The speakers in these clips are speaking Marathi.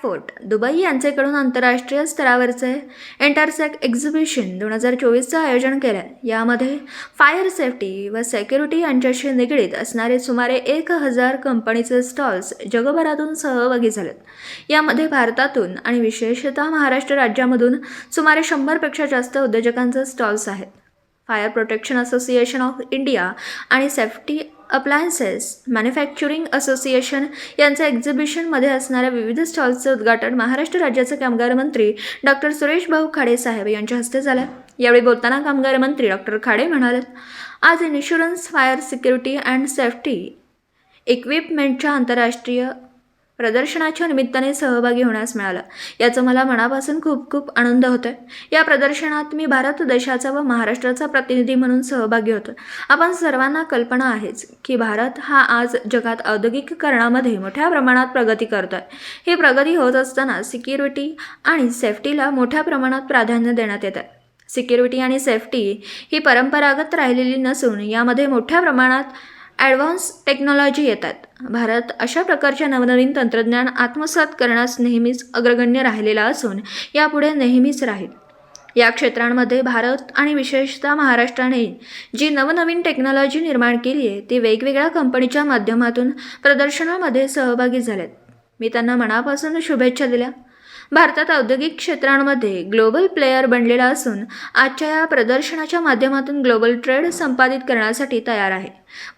फ्रँकफोर्ट दुबई यांचेकडून आंतरराष्ट्रीय स्तरावरचे एंटरसेक एक्झिबिशन दोन हजार चोवीसचं आयोजन केलं. आहे यामध्ये फायर सेफ्टी व सेक्युरिटी यांच्याशी निगडीत असणारे सुमारे एक हजार कंपनीचे स्टॉल्स जगभरातून सहभागी झालेत. यामध्ये भारतातून आणि विशेषतः महाराष्ट्र राज्यामधून सुमारे शंभरपेक्षा जास्त उद्योजकांचे स्टॉल्स आहेत. Fire protection association of India आणि सेफ्टी अप्लायन्सेस मॅन्युफॅक्चरिंग असोसिएशन यांच्या एक्झिबिशनमध्ये असणाऱ्या विविध स्टॉल्सचे उद्घाटन महाराष्ट्र राज्याचे कामगार मंत्री डॉक्टर सुरेश भाऊ खाडे साहेब यांच्या हस्ते झालं. यावेळी बोलताना कामगार मंत्री डॉक्टर खाडे म्हणाले आज insurance fire security and safety इक्विपमेंटच्या आंतरराष्ट्रीय प्रदर्शनाच्या निमित्ताने सहभागी होण्यास मिळालं. याचं मला मनापासून खूप खूप आनंद होतो आहे या प्रदर्शनात मी भारत देशाचा व महाराष्ट्राचा प्रतिनिधी म्हणून सहभागी होतो. आपण सर्वांना कल्पना आहेच की भारत हा आज जगात औद्योगिकीकरणामध्ये मोठ्या प्रमाणात प्रगती करतो आहे ही प्रगती होत असताना सिक्युरिटी आणि सेफ्टीला मोठ्या प्रमाणात प्राधान्य देण्यात येत आहे सिक्युरिटी आणि सेफ्टी ही परंपरागत राहिलेली नसून यामध्ये मोठ्या प्रमाणात ॲडव्हान्स टेक्नॉलॉजी येतात. भारत अशा प्रकारच्या नवनवीन तंत्रज्ञान आत्मसात करण्यास नेहमीच अग्रगण्य राहिलेला असून यापुढे नेहमीच राहील. या क्षेत्रांमध्ये भारत आणि विशेषतः महाराष्ट्राने जी नवनवीन टेक्नॉलॉजी निर्माण केली आहे ती वेगवेगळ्या कंपनीच्या माध्यमातून प्रदर्शनामध्ये सहभागी झाल्यात मी त्यांना मनापासून शुभेच्छा दिल्या. भारतात औद्योगिक क्षेत्रांमध्ये ग्लोबल प्लेयर बनलेला असून आजच्या या प्रदर्शनाच्या माध्यमातून ग्लोबल ट्रेड संपादित करण्यासाठी तयार आहे.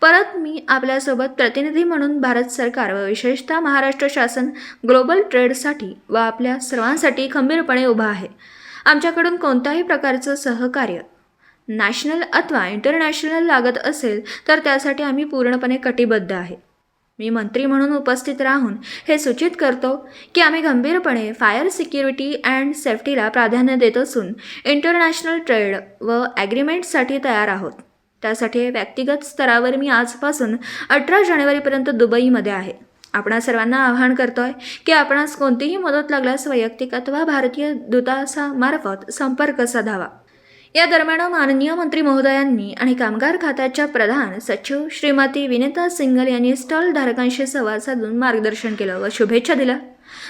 परत मी आपल्यासोबत प्रतिनिधी म्हणून भारत सरकार व विशेषतः महाराष्ट्र शासन ग्लोबल ट्रेडसाठी व आपल्या सर्वांसाठी खंबीरपणे उभा आहे. आमच्याकडून कोणत्याही प्रकारचं सहकार्य नॅशनल अथवा इंटरनॅशनल लागत असेल तर त्यासाठी आम्ही पूर्णपणे कटिबद्ध आहे. मी मंत्री म्हणून उपस्थित राहून हे सूचित करतो की आम्ही गंभीरपणे फायर सिक्युरिटी अँड सेफ्टीला प्राधान्य देत असून इंटरनॅशनल ट्रेड व ॲग्रीमेंटसाठी तयार आहोत. त्यासाठी व्यक्तिगत स्तरावर मी आजपासून अठरा जानेवारीपर्यंत दुबईमध्ये आहे. आपणा सर्वांना आवाहन करतोय की आपणास कोणतीही मदत लागल्यास वैयक्तिक अथवा भारतीय दूतावासामार्फत संपर्क साधावा. या दरम्यान माननीय मंत्री महोदयांनी आणि कामगार खात्याच्या प्रधान सचिव श्रीमती विनिता सिंगल यांनी स्टॉल धारकांशी संवाद साधून मार्गदर्शन केलं व शुभेच्छा दिल्या.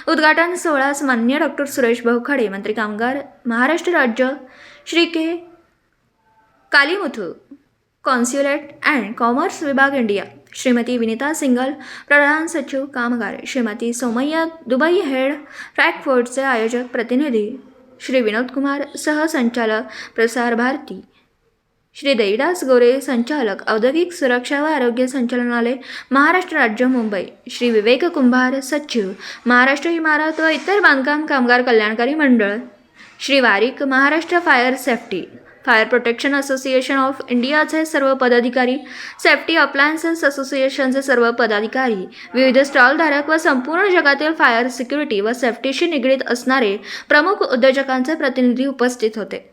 उद्घाटन सोहळ्यास मान्य डॉक्टर सुरेश भाऊ खाडे मंत्री कामगार महाराष्ट्र राज्य Shri K Kalimuthu consulate and commerce विभाग इंडिया श्रीमती विनिता सिंगल प्रधान सचिव कामगार श्रीमती सोमय्या दुबई हेड फ्रॅकफोर्टचे आयोजक प्रतिनिधी श्री विनोद कुमार सहसंचालक प्रसार भारती. श्री देविदास गोरे संचालक औद्योगिक सुरक्षा व आरोग्य संचालनालय महाराष्ट्र राज्य मुंबई. श्री विवेक कुंभार सचिव महाराष्ट्र इमारत व इतर बांधकाम कामगार कल्याणकारी मंडळ. Shri Varik Maharashtra fire safety. Fire protection association of इंडियाचे सर्व पदाधिकारी सेफ्टी अप्लायन्सेस असोसिएशनचे सर्व पदाधिकारी विविध स्टॉलधारक व संपूर्ण जगातील फायर सिक्युरिटी व सेफ्टीशी निगडीत असणारे प्रमुख उद्योजकांचे प्रतिनिधी उपस्थित होते.